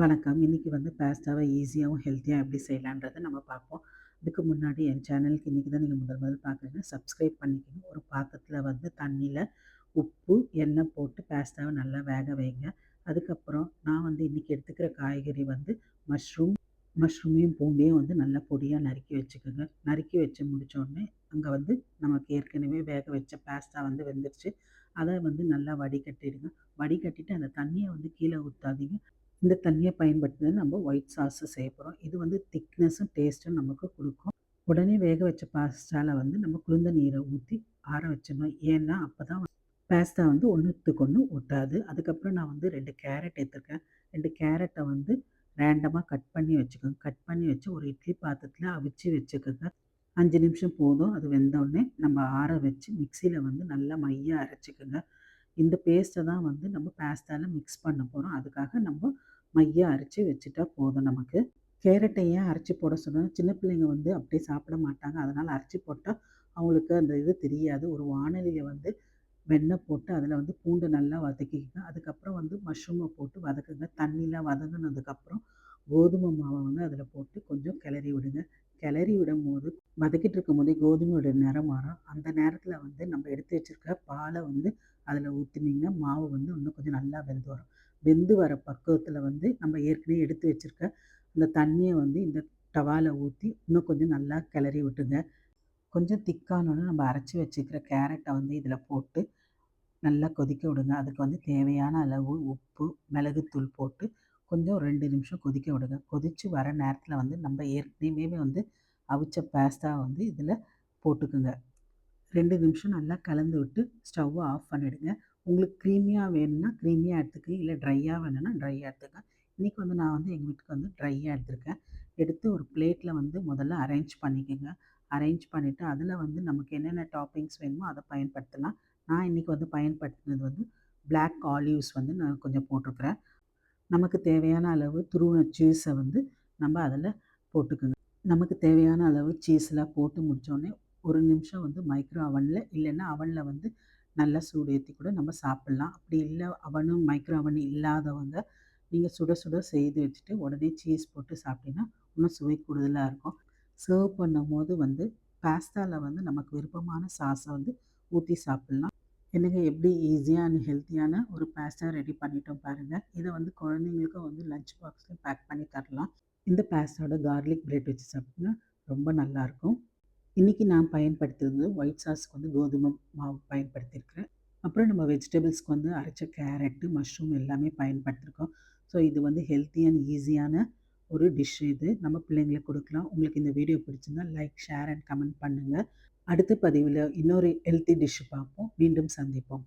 வணக்கம். இன்றைக்கி வந்து பாஸ்தாவ ஈஸியாகவும் ஹெல்த்தியாக எப்படி செய்யலான்றதை நம்ம பார்ப்போம். அதுக்கு முன்னாடி என் சேனலுக்கு இன்னைக்கு தான் நீங்கள் முதல் முதல் பார்க்குறீங்கன்னா, சப்ஸ்கிரைப் பண்ணிக்கங்க. ஒரு பாத்திரத்தில் வந்து தண்ணியில் உப்பு, எண்ணெய் போட்டு பேஸ்ட்டாவை நல்லா வேக வைங்க. அதுக்கப்புறம் நான் வந்து இன்றைக்கி எடுத்துக்கிற காய்கறி வந்து மஷ்ரூம். மஷ்ரூமையும், பூண்டையும் வந்து நல்லா பொடியாக நறுக்கி வச்சுக்கோங்க. நறுக்கி வச்சு முடித்தோடனே அங்கே வந்து நமக்கு ஏற்கனவே வேக வச்ச பாஸ்தா வந்து வெந்துருச்சு. அதை வந்து நல்லா வடிகட்டிடுங்க. வடிகட்டிட்டு அந்த தண்ணியை வந்து கீழே ஊற்றாதீங்க இந்த தண்ணியை பயன்படுத்தி தான் நம்ம ஒயிட் சாஸ் செய்ய போகிறோம் இது வந்து திக்னஸும், டேஸ்ட்டும் நமக்கு கொடுக்கும் உடனே வேக வச்ச பாஸ்டாவில் வந்து நம்ம குளிர்ந்த நீரை ஊற்றி ஆற வச்சிடணும். ஏன்னா, அப்போ தான் பாஸ்தா வந்து ஒன்றுத்துக்கு ஒன்று ஒட்டாது. அதுக்கப்புறம் நான் வந்து ரெண்டு கேரட் எடுத்துருக்கேன். ரெண்டு கேரட்டை வந்து ரேண்டமாக கட் பண்ணி வச்சுக்கோங்க. கட் பண்ணி வச்சு ஒரு இட்லி பாத்திரத்தில் அவிச்சு வச்சுக்கோங்க. அஞ்சு நிமிஷம் போதும். அது வெந்தோடனே நம்ம ஆற வச்சு மிக்சியில் வந்து நல்லா மையாக அரைச்சிக்கோங்க இந்த பேஸ்ட்டை தான் வந்து நம்ம பாஸ்தால மிக்ஸ் பண்ண போகிறோம் அதுக்காக நம்ம மையா அரைச்சி வச்சுட்டா போதும் நமக்கு. கேரட்ட ஏன் போட சொன்னால் சின்ன பிள்ளைங்க வந்து அப்படியே சாப்பிட மாட்டாங்க. அதனால் அரைச்சி போட்டால் அவங்களுக்கு அந்த இது தெரியாது. ஒரு வானலியை வந்து வெண்ணெய் போட்டு அதில் வந்து பூண்டு நல்லா வதக்கிக்கங்க. அதுக்கப்புறம் வந்து மஷ்ரூமை போட்டு வதக்குங்க. தண்ணிலாம் வதங்கினதுக்கப்புறம் கோதுமை மாவை வந்து அதில் போட்டு கொஞ்சம் கிளறி விடுங்க. கிளறி விடும்போது வதக்கிட்டு இருக்கும்போதே கோதுமையோட நிறம் மாறும். அந்த நேரத்தில் வந்து நம்ம எடுத்து வச்சிருக்க பாலை வந்து அதில் ஊற்றுனீங்கன்னா மாவு வந்து இன்னும் கொஞ்சம் நல்லா வெந்து வரும். வெந்து வர பக்குவத்தில் வந்து நம்ம ஏற்கனவே எடுத்து வச்சுருக்க அந்த தண்ணியை வந்து இந்த டவாவில் ஊற்றி இன்னும் கொஞ்சம் நல்லா கிளறி விட்டுங்க. கொஞ்சம் திக்கானோனே நம்ம அரைச்சி வச்சுக்கிற கேரட்டை வந்து இதில் போட்டு நல்லா கொதிக்க விடுங்க. அதுக்கு வந்து தேவையான அளவு உப்பு, மிளகுத்தூள் போட்டு கொஞ்சம் ரெண்டு நிமிஷம் கொதிக்க விடுங்க. கொதிச்சு வர நேரத்தில் வந்து நம்ம ஏற்கனவே வந்து அவிச்ச பேஸ்தா வந்து இதில் போட்டுக்குங்க. ரெண்டு நிமிஷம் நல்லா கலந்து விட்டு ஸ்டவ்வை ஆஃப் பண்ணிவிடுங்க உங்களுக்கு க்ரீமியாக வேணும்னா க்ரீமியாக எடுத்துக்கங்க. இல்லை ட்ரையாக வேணும்னா ட்ரையாக எடுத்துக்கங்க. இன்றைக்கி வந்து நான் வந்து எங்கள் வீட்டுக்கு வந்து ட்ரையாக எடுத்திருக்கேன். எடுத்து ஒரு பிளேட்டில் வந்து முதல்ல அரேஞ்ச் பண்ணிக்கோங்க அரேஞ்ச் பண்ணிவிட்டு அதில் வந்து நமக்கு என்னென்ன டாப்பிங்ஸ் வேணுமோ அதை பயன்படுத்தலாம். நான் இன்றைக்கி வந்து பயன்படுத்தினது வந்து பிளாக் ஆலிவ்ஸ் வந்து நான் கொஞ்சம் போட்டிருக்கிறேன். நமக்கு தேவையான அளவு துருவுன சீஸை வந்து நம்ம அதில் போட்டுக்கங்க. நமக்கு தேவையான அளவு சீஸ்லாம் போட்டு முடித்தோடனே ஒரு நிமிஷம் வந்து மைக்ரோ அவனில் இல்லைன்னா அவனில் வந்து நல்லா சூடு ஏத்தி கூட நம்ம சாப்பிட்லாம் அப்படி இல்லை அவனும் மைக்ரோ அவன் இல்லாதவங்க, நீங்கள் சுட சுட செய்து வச்சுட்டு உடனே சீஸ் போட்டு சாப்பிட்டீங்கன்னா, இன்னும் சுவை கூடுதலாக இருக்கும். சர்வ் பண்ணும்போது வந்து பாஸ்தாவில் வந்து நமக்கு விருப்பமான சாஸை வந்து ஊற்றி சாப்பிட்லாம் என்னங்க எப்படி ஈஸியாக அண்ட் ஹெல்த்தியான ஒரு பேஸ்டா ரெடி பண்ணிட்டோம் பாருங்கள் இதை வந்து குழந்தைங்களுக்கும் வந்து லஞ்ச் பாக்ஸ்லையும் பேக் பண்ணி தரலாம். இந்த பாஸ்தாவோட கார்லிக் பிரெட் வச்சு சாப்பிட்டீங்கன்னா ரொம்ப நல்லாயிருக்கும். இன்றைக்கி நான் பயன்படுத்துறது ஒயிட் சாஸ்க்கு வந்து கோதுமை மாவு பயன்படுத்தியிருக்கிறேன். அப்புறம் நம்ம வெஜிடபிள்ஸ்க்கு வந்து அரைச்ச கேரட்டு மஷ்ரூம் எல்லாமே பயன்படுத்தியிருக்கோம். ஸோ இது வந்து ஹெல்த்தி அண்ட் ஈஸியான ஒரு டிஷ் இது. நம்ம பிள்ளைங்களுக்கு கொடுக்கலாம் உங்களுக்கு இந்த வீடியோ பிடிச்சிருந்தா லைக், ஷேர் அண்ட் கமெண்ட் பண்ணுங்கள் அடுத்த பதிவில் இன்னொரு ஹெல்த்தி டிஷ் பார்ப்போம். மீண்டும் சந்திப்போம்.